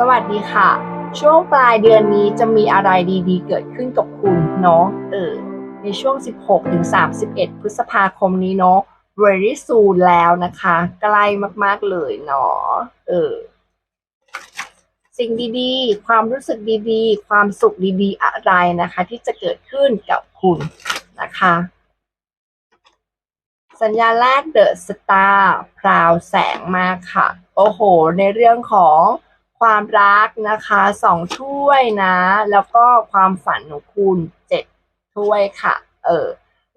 สวัสดีค่ะ ช่วงปลายเดือนนี้จะมีอะไรดีๆ เกิดขึ้นกับคุณเนาะเออในช่วง 16ถึง31 พฤษภาคมนี้เนาะ very soon แล้วนะคะ ใกล้มากๆเลยเนาะเออสิ่งดีๆ ความรู้สึกดีๆ ความสุขดีๆ อะไรนะคะ ที่จะเกิดขึ้นกับคุณนะคะ สัญญาณแรกเดอะสตาร์พราวแสงมากค่ะ โอ้โห ในเรื่องของ ความรักนะคะสองถ้วยนะ แล้วก็ความฝันของคุณเจ็ดถ้วยค่ะ เออ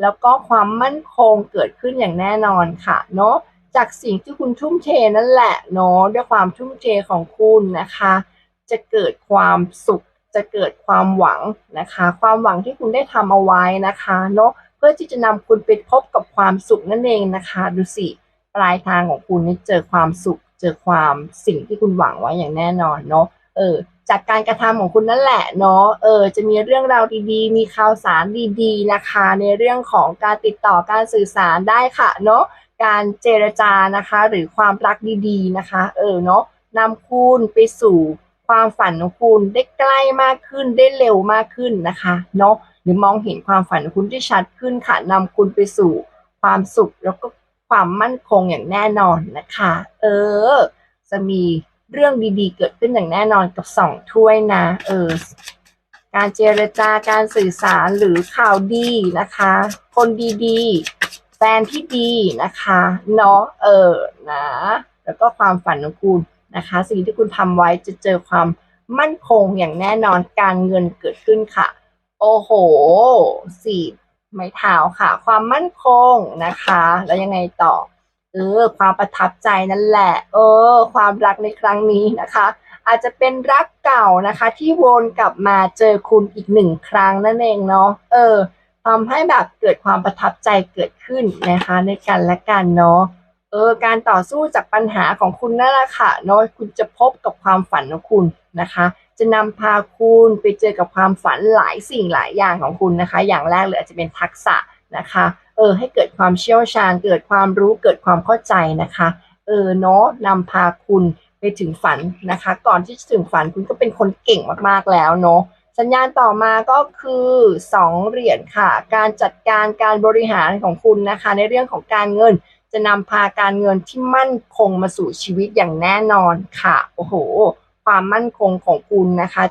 แล้วก็ความมั่นคงเกิดขึ้นอย่างแน่นอนค่ะเนาะจากสิ่งที่คุณทุ่มเทนั่นแหละเนาะด้วยความทุ่มเทของคุณนะคะ จะเกิดความสุข จะเกิดความหวังนะคะ ความหวังที่คุณได้ทำเอาไว้นะคะเนาะเพื่อที่จะนำคุณไปพบกับความสุขนั่นเองนะคะ ดูสิปลายทางของคุณนี่เจอความสุข เจอความสิ่งที่คุณหวังไว้อย่างแน่นอนเนาะเออจากการกระทำของคุณนั่นแหละเนาะเออจะมีเรื่องราวดีๆ มีข่าวสารดีๆนะคะ ในเรื่องของการติดต่อการสื่อสารได้ค่ะเนาะการเจรจานะคะ หรือความรักดีๆนะคะ เออเนาะนำคุณไปสู่ความฝันของคุณได้ใกล้มากขึ้นได้เร็วมากขึ้นนะคะเนาะหรือมองเห็นความฝันของคุณที่ชัดขึ้นค่ะนำคุณไปสู่ความสุขแล้วก็ ความมั่นคงอย่างแน่นอนนะคะ เออ จะมีเรื่องดีๆ เกิดขึ้นอย่างแน่นอนกับสองถ้วยนะ เออ การเจรจาการสื่อสารหรือข่าวดีนะคะ คนดีๆ แฟนที่ดีนะคะ เนาะ เออ นะ แล้วก็ความฝันของคุณนะคะ สิ่งที่คุณทำไว้จะเจอความมั่นคงอย่างแน่นอน การเงินเกิดขึ้นค่ะ โอ้โห สี่ ไม้เท้าค่ะ ความมั่นคงนะคะ แล้วยังไงต่อ เออ ความประทับใจนั่นแหละ เออ ความรักในครั้งนี้นะคะ อาจจะเป็นรักเก่านะคะ ที่วนกลับมาเจอคุณอีกหนึ่งครั้งนั่นเองเนาะเออทำให้แบบเกิดความประทับใจเกิดขึ้นนะคะ ในกันและกันเนาะ ออการต่อสู้จากปัญหาของคุณนั่นแหละค่ะเนาะคุณจะพบกับความฝันของคุณนะคะ จะนำพาคุณไปเจอกับความฝันหลายสิ่งหลายอย่างของคุณนะคะ อย่างแรกเลยอาจจะเป็นทักษะนะคะเออให้เกิดความเชี่ยวชาญ เกิดความรู้เกิดความเข้าใจนะคะเออเนาะนำพาคุณไปถึงฝันนะคะ ก่อนที่จะถึงฝันคุณก็เป็นคนเก่งมากๆแล้วเนาะสัญญาณต่อมาก็คือสองเหรียญค่ะ การจัดการการบริหารของคุณนะคะ ในเรื่องของการเงิน จะนำพาการเงินที่มั่นคงมาสู่ชีวิตอย่างแน่นอนค่ะ โอ้โห ความมั่นคงของคุณนะคะ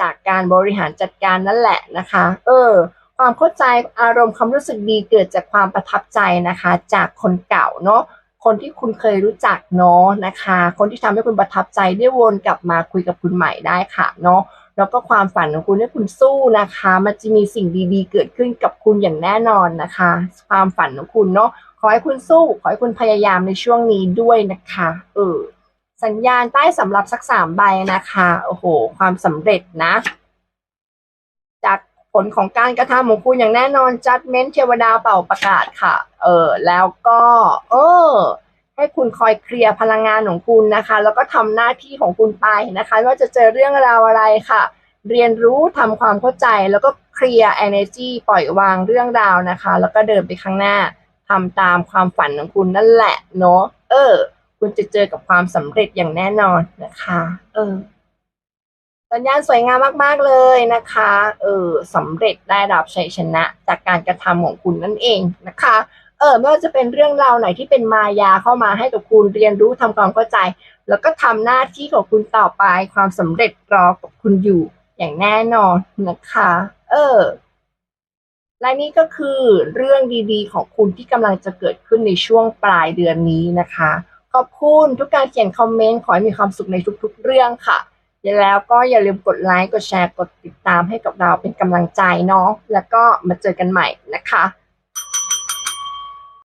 จากการบริหารจัดการนั่นแหละนะคะ เออ ความเข้าใจอารมณ์ความรู้สึกดีเกิดจากความประทับใจนะคะ จากคนเก่าเนาะคนที่คุณเคยรู้จักเนาะนะคะ คนที่ทำให้คุณประทับใจได้วนกลับมาคุยกับคุณใหม่ได้ค่ะเนาะแล้วก็ความฝันของคุณให้คุณสู้นะคะ มันจะมีสิ่งดีๆ เกิดขึ้นกับคุณอย่างแน่นอนนะคะ ความฝันของคุณเนาะ ขอให้คุณสู้ ขอให้คุณพยายามในช่วงนี้ด้วยนะคะ เออ สัญญาณใต้สำหรับสักสามใบนะคะ โอ้โห ความสำเร็จนะ จากผลของการกระทำของคุณอย่างแน่นอนจัดเม้นเทวดาเป่าประกาศค่ะ เออ แล้วก็ เออ ให้คุณคอยเคลียร์พลังงานของคุณนะคะ แล้วก็ทำหน้าที่ของคุณไปนะคะว่าจะเจอเรื่องราวอะไรค่ะ เรียนรู้ทำความเข้าใจแล้วก็เคลียร์ energy ปล่อยวางเรื่องราวนะคะ แล้วก็เดินไปข้างหน้า ทำตามความฝันของคุณนั่นแหละเนาะเออ คุณจะเจอกับความสำเร็จอย่างแน่นอนนะคะ เออ สัญญาณสวยงามมาก ๆ เลยนะคะ เออสำเร็จได้รับชัยชนะจากการกระทำของคุณนั่นเองนะคะ เออไม่ว่าจะเป็นเรื่องราวไหนที่เป็นมายาเข้ามาให้กับคุณเรียนรู้ทำความเข้าใจ แล้วก็ทำหน้าที่ของคุณต่อไป ความสำเร็จรอกับคุณอยู่อย่างแน่นอนนะคะ เออ และนี่ก็คือเรื่องดีๆ ของคุณที่กำลังจะเกิดขึ้นในช่วงปลายเดือนนี้นะคะ ขอบคุณทุกการเขียนคอมเมนต์ ขอให้มีความสุขในทุกๆ เรื่องค่ะแล้วก็อย่าลืมกดไลค์ กดแชร์ กดติดตามให้กับเราเป็นกำลังใจเนาะ แล้วก็มาเจอกันใหม่นะคะ